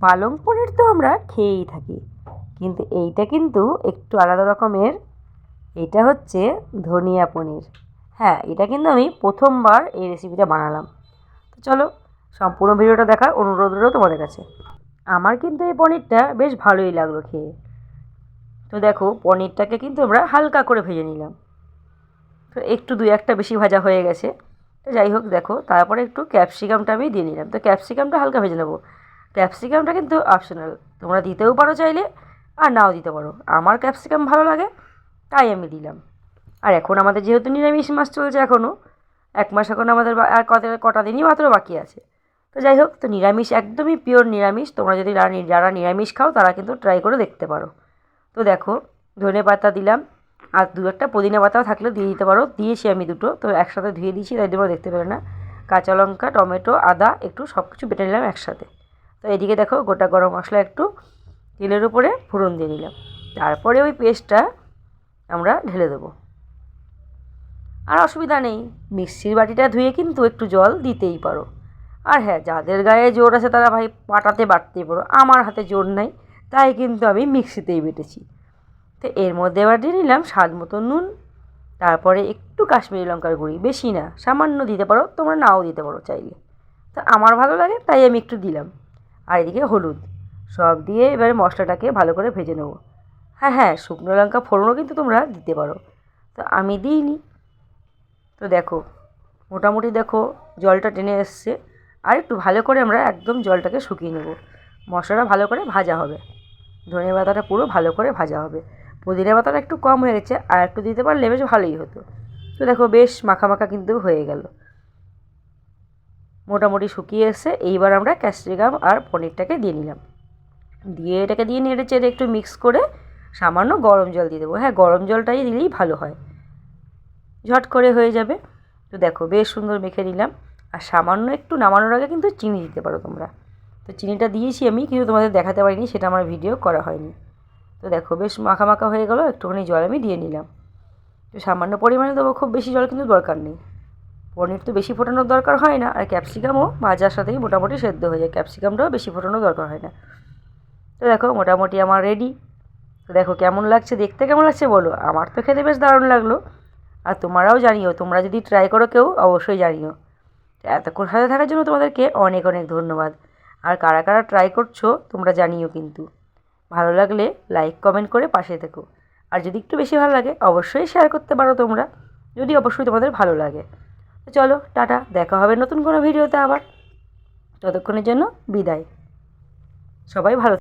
পালং পনির তো আমরা খেয়েই থাকি। কিন্তু এইটা কিন্তু একটু আলাদা রকমের। এটা হচ্ছে ধনিয়া পনির। হ্যাঁ এটা কিন্তু আমি প্রথমবার এই রেসিপিটা বানালাম। তো চলো, সম্পূর্ণ ভিডিওটা দেখার অনুরোধ রইল তোমাদের কাছে। আমার কিন্তু এই পনিরটা বেশ ভালোই লাগল খেয়ে। তো দেখো, পনিরটাকে কিন্তু আমরা হালকা করে ভেজে নিলাম। তো একটু দুই একটা বেশি ভাজা হয়ে গেছে। তো যাই হোক, দেখো, তারপরে একটু ক্যাপসিকামটা আমি দিয়ে নিলাম। তো ক্যাপসিকামটা হালকা ভেজে নেব। ক্যাপসিকামটা কিন্তু অপশনাল তোমরা দিতেও পারো চাইলে, আর নাও দিতে পারো। আমার ক্যাপসিকাম ভালো লাগে, তাই আমি দিলাম। আর এখন আমাদের যেহেতু নিরামিষ মাস চলছে এখনও এক মাস এখন আমাদের আর কত কটা দিনই মাত্র বাকি আছে। তো যাই হোক, তো নিরামিষ একদমই পিওর নিরামিষ। তোমরা যদি যারা নিরামিষ খাও, তারা কিন্তু ট্রাই করে দেখতে পারো। তো দেখো, ধনে পাতা দিলাম। আর দু একটা পুদিনা পাতাও থাকলে দিয়ে দিতে পারো। দিয়েছি আমি দুটো, তো একসাথে ধুয়ে দিয়েছি, তাই তোমরা দেখতে পেলে না। কাঁচা লঙ্কা, টমেটো, আদা, একটু সব কিছু বেটে নিলাম একসাথে। তো এদিকে দেখো গোটা গরম মশলা একটু তেলের উপরে ফোড়ন দিয়ে নিলাম। তারপরে ওই পেস্টটা আমরা ঢেলে দেবো। আর অসুবিধা নেই, মিক্সির বাটিটা ধুয়ে কিন্তু একটু জল দিতেই পারো। আর হ্যাঁ যাদের গায়ে জোর আছে তারা ভাই পাটাতে বাটতেই পারো, আমার হাতে জোর নাই, তাই কিন্তু আমি মিক্সিতেই বেটেছি। তো এর মধ্যে এবার দিয়ে নিলাম স্বাদ মতো নুন, তারপরে একটু কাশ্মীরি লঙ্কার গুঁড়ি, বেশি না, সামান্য দিতে পারো, তোমরা নাও দিতে পারো চাইলে। তো আমার ভালো লাগে, তাই আমি একটু দিলাম। আর এদিকে হলুদ। সব দিয়ে এবারে মশলাটাকে ভালো করে ভেজে নেব। হ্যাঁ হ্যাঁ শুকনো লঙ্কা ফোড়নও কিন্তু তোমরা দিতে পারো। তো আমি দিইনি। তো দেখো, মোটামুটি দেখো জলটা টেনে এসছে। আর একটু ভালো করে আমরা একদম জলটাকে শুকিয়ে নেব। মশলাটা ভালো করে ভাজা হবে। ধনে পাতাটা পুরো ভালো করে ভাজা হবে। পুদিনা পাতাটা একটু কম হয়ে গেছে। আর একটু দিতে পারলে বেশ ভালোই হতো। তো দেখো বেশ মাখা মাখা কিন্তু হয়ে গেল। মোটামুটি শুকিয়ে এসে এইবার আমরা ক্যাপসিকাম আর পনিরটাকে দিয়ে নিলাম। দিয়ে এটাকে দিয়ে নেড়ে চেড়ে একটু মিক্স করে সামান্য গরম জল দিয়ে দেবো। হ্যাঁ গরম জলটাই দিলেই ভালো হয়। ঝট করে হয়ে যাবে। তো দেখো, বেশ সুন্দর মেখে নিলাম। আর সামান্য একটু নামানোর আগে কিন্তু চিনি দিতে পারো তোমরা। তো চিনিটা দিয়েছি আমি, কিন্তু তোমাদের দেখাতে পারিনি, সেটা আমার ভিডিও করা হয়নি। তো দেখো, বেশ মাখা মাখা হয়ে গেলো। একটুখানি জল আমি দিয়ে নিলাম। তো সামান্য পরিমাণে দেবো, খুব বেশি জল কিন্তু দরকার নেই। পনির তো বেশি ফোটানোর দরকার হয় না, আর ক্যাপসিকামও ভাজার সাথেই মোটামুটি সেদ্ধ হয়ে যায়, ক্যাপসিকামটাও বেশি ফোটানোর দরকার হয় না। তো দেখো, মোটামুটি আমার রেডি তো দেখো, কেমন লাগছে দেখতে, কেমন লাগছে বলো? আমার তো খেতে বেশ দারুণ লাগল। আর তোমরাও জানিও, তোমরা যদি ট্রাই করো কেউ, অবশ্যই জানিও। এতক্ষণ সাথে থাকার জন্য তোমাদেরকে অনেক অনেক ধন্যবাদ। আর কারা কারা ট্রাই করছ, তোমরা জানিও কিন্তু। ভালো লাগলে লাইক কমেন্ট করে পাশে থেকো। আর যদি একটু বেশি ভালো লাগে, অবশ্যই শেয়ার করতে পারো তোমরা। যদি অবশ্যই তোমাদের ভালো লাগে। তো চলো টাটা দেখা হবে নতুন কোনো ভিডিওতে আবার। ততক্ষণের জন্য বিদায়। সবাই ভালো